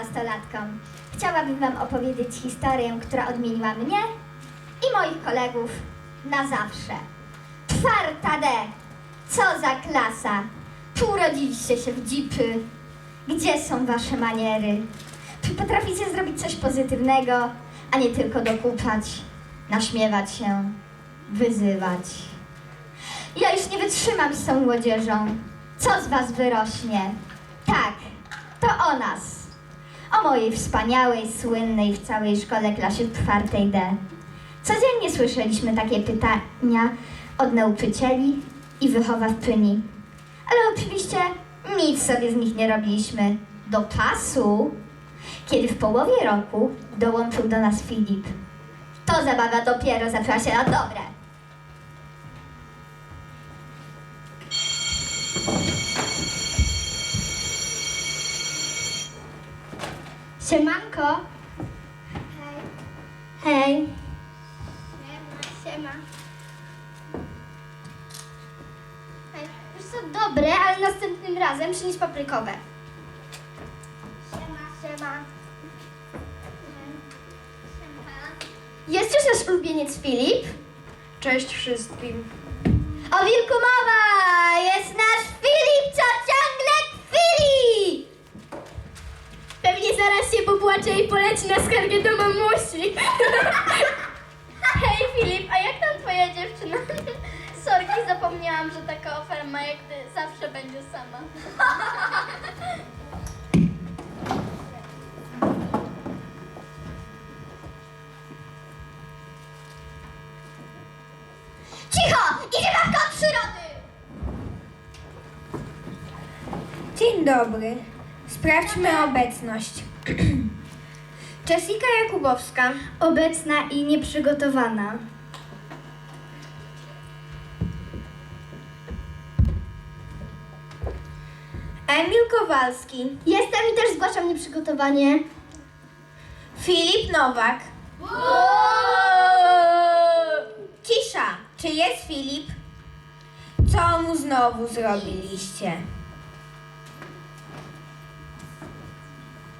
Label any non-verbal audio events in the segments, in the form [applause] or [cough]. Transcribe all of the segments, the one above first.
nastolatką. Chciałabym Wam opowiedzieć historię, która odmieniła mnie i moich kolegów na zawsze. Czwarta D. Co za klasa. Tu urodziliście się w dzipy. Gdzie są Wasze maniery? Czy potraficie zrobić coś pozytywnego, a nie tylko dokuczać, naśmiewać się, wyzywać? Ja już nie wytrzymam z tą młodzieżą. Co z was wyrośnie? Tak, to o nas. O mojej wspaniałej, słynnej w całej szkole klasie czwartej D. Codziennie słyszeliśmy takie pytania od nauczycieli i wychowawczyni. Ale oczywiście nic sobie z nich nie robiliśmy. Do czasu, kiedy w połowie roku dołączył do nas Filip. To zabawa dopiero zaczęła się na dobre. Siemanko. Hej. Hej. Siema, siema. Hej, wiesz co, dobre, ale następnym razem przynieś paprykowe. Siema, siema. Jest już nasz ulubieniec Filip? Cześć wszystkim. O wilku mowa! Jest nasz popłacze i poleci na skargę do mamusi. Hej Filip, a jak tam twoja dziewczyna? Sorki, zapomniałam, że taka oferma jak ty zawsze będzie sama. Cicho! Idzie babka od przyrody! Dzień dobry. Sprawdźmy obecność. [clears throat] Jessica Jakubowska. Obecna i nieprzygotowana. Emil Kowalski. Jestem i też zgłaszam nieprzygotowanie. Filip Nowak. Cisza. Czy jest Filip? Co mu znowu zrobiliście?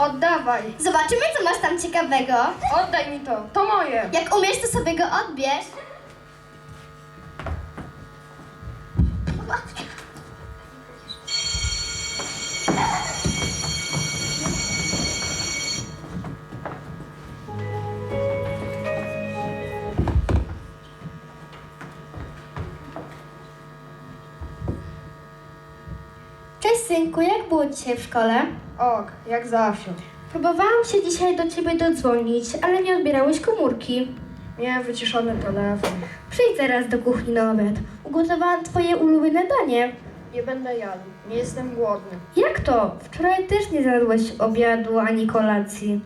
Oddawaj. Zobaczymy, co masz tam ciekawego. Oddaj mi to. To moje. Jak umiesz, to sobie go odbierz. Cześć synku, jak było dzisiaj w szkole? Ok, jak zawsze. Próbowałam się dzisiaj do ciebie dodzwonić, ale nie odbierałeś komórki. Miałem wyciszony telefon. Przyjdź zaraz do kuchni na obiad. Ugotowałam twoje ulubione danie. Nie będę jadł. Nie jestem głodny. Jak to? Wczoraj też nie zjadłeś obiadu ani kolacji.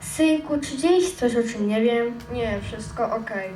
Synku, czy dzieje się coś, o czym nie wiem? Nie, wszystko okej.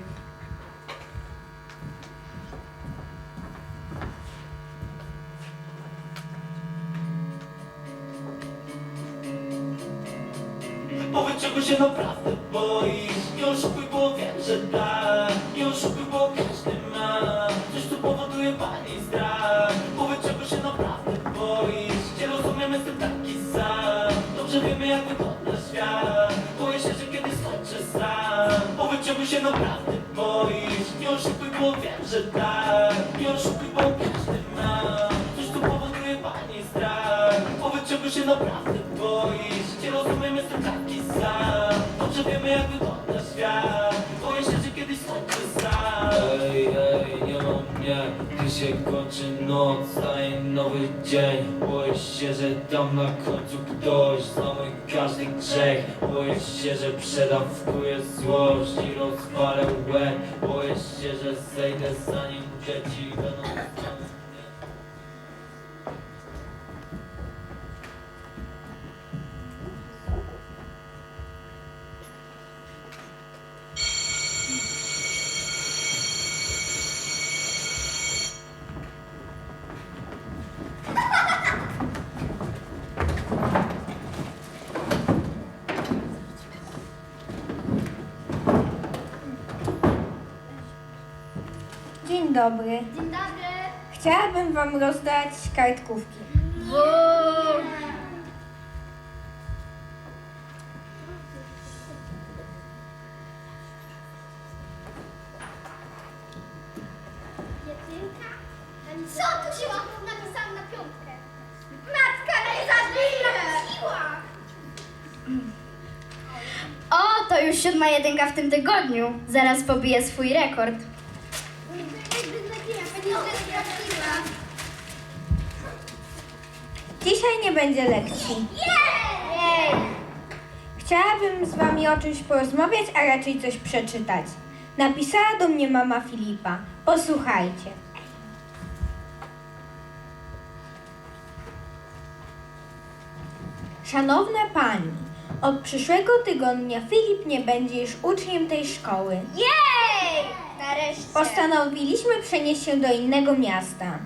Czego się naprawdę boisz? Nie oszukuj, bo wiem, że tak Nie oszukuj, bo każdy ma Coś tu powoduje pani strach. Powiedz czego się naprawdę boisz? Nie rozumiem, jestem taki sam. Dobrze wiemy jak wygląda świat. Boję się, że kiedyś skończę sam. Powiedz czego się naprawdę boisz? Nie oszukuj, bo wiem, że wygląda świat. Boję się, że kiedyś sam. Ej, ej, nie ma mnie Gdy się kończy noc, staje nowy dzień. Boję się, że tam na końcu ktoś zna mój każdy grzech. Boję się, że przedawkuję złość i rozpalę łeb. Boję się, że zejdę zanim dzieci będą Dzień dobry. Dzień dobry. Chciałabym Wam rozdać kartkówki. Jedynka? Co tu się napisałam na piątkę? Matka nie zabiła! O, to już siódma jedynka w tym tygodniu. Zaraz pobiję swój rekord. Dzisiaj nie będzie lekcji. Chciałabym z Wami o czymś porozmawiać, a raczej coś przeczytać. Napisała do mnie mama Filipa. Posłuchajcie. Szanowna Pani, od przyszłego tygodnia Filip nie będzie już uczniem tej szkoły. Jej! Nareszcie. Postanowiliśmy przenieść się do innego miasta.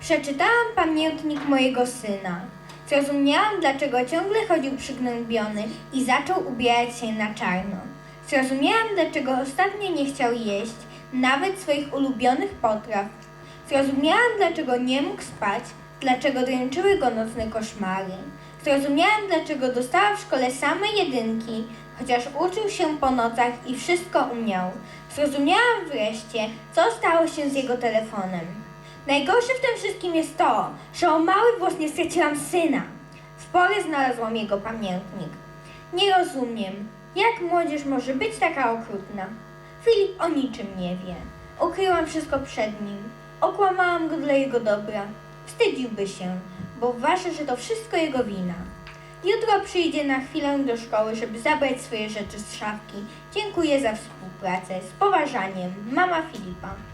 Przeczytałam pamiętnik mojego syna. Zrozumiałam, dlaczego ciągle chodził przygnębiony i zaczął ubierać się na czarno. Zrozumiałam, dlaczego ostatnio nie chciał jeść nawet swoich ulubionych potraw. Zrozumiałam, dlaczego nie mógł spać, dlaczego dręczyły go nocne koszmary. Zrozumiałam, dlaczego dostała w szkole same jedynki, chociaż uczył się po nocach i wszystko umiał. Zrozumiałam wreszcie, co stało się z jego telefonem. Najgorsze w tym wszystkim jest to, że o mały włos nie straciłam syna. W porę znalazłam jego pamiętnik. Nie rozumiem, jak młodzież może być taka okrutna. Filip o niczym nie wie. Ukryłam wszystko przed nim. Okłamałam go dla jego dobra. Wstydziłby się, bo uważa, że to wszystko jego wina. Jutro przyjdzie na chwilę do szkoły, żeby zabrać swoje rzeczy z szafki. Dziękuję za współpracę. Z poważaniem, mama Filipa.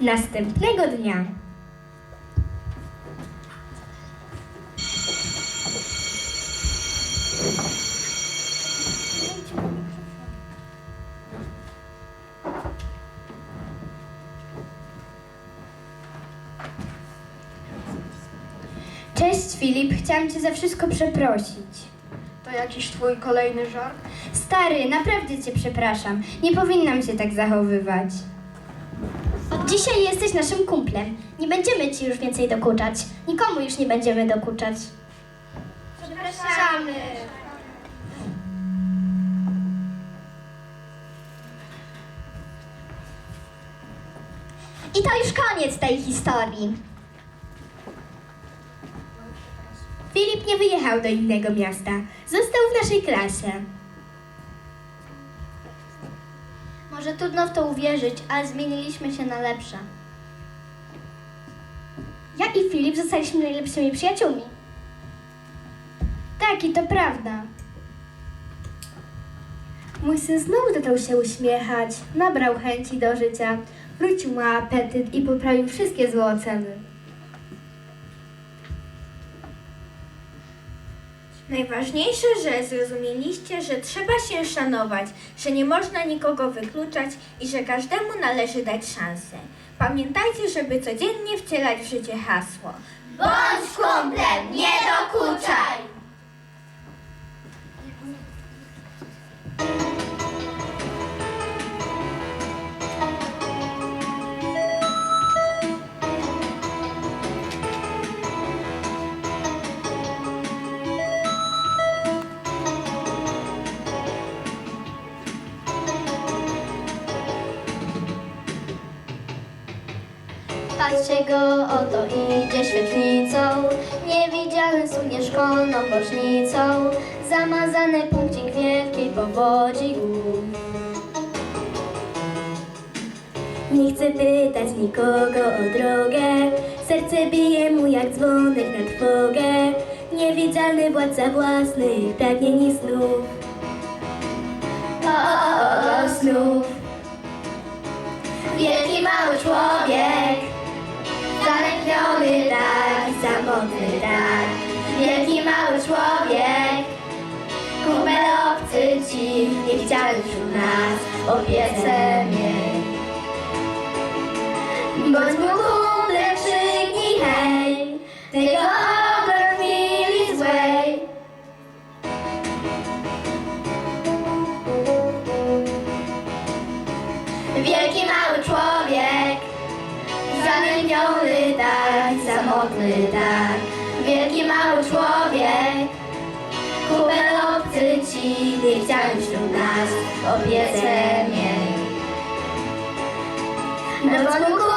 Następnego dnia. Cześć Filip, chciałam cię za wszystko przeprosić. To jakiś twój kolejny żart? Stary, naprawdę cię przepraszam. Nie powinnam się tak zachowywać. Od dzisiaj jesteś naszym kumplem. Nie będziemy ci już więcej dokuczać. Nikomu już nie będziemy dokuczać. Przepraszamy. I to już koniec tej historii. Filip nie wyjechał do innego miasta. Został w naszej klasie. Może trudno w to uwierzyć, ale zmieniliśmy się na lepsze. Ja i Filip zostaliśmy najlepszymi przyjaciółmi. Tak, i to prawda. Mój syn znowu zaczął się uśmiechać, nabrał chęci do życia, wrócił mu apetyt i poprawił wszystkie złe oceny. Najważniejsze, że zrozumieliście, że trzeba się szanować, że nie można nikogo wykluczać i że każdemu należy dać szansę. Pamiętajcie, żeby codziennie wcielać w życie hasło. Bądź kumplem, nie dokuczaj! Patrzcie go, oto idzie świetlicą, niewidzialny sunie szkolną bocznicą, zamazany punkcik wielkiej powodzi. Nie chcę pytać nikogo o drogę, serce bije mu jak dzwonek na trwogę. Niewidzialny władca własnych pragnień i snów. O, o, o, snów. Wielki mały człowiek, zalękniony tak i samotny tak. Wielki mały człowiek, kumpel obcy ci, nie chciałeś wśród nas opiece mieć. Bądź mu kumplem, krzyknij hej, ogon w chwili złej. Wielki mały człowiek, zalęgniony tak, samotny tak. Wielki mały człowiek, kubel obcy ci, nie chciałem wśród nas, opiece miej. Na dzwonku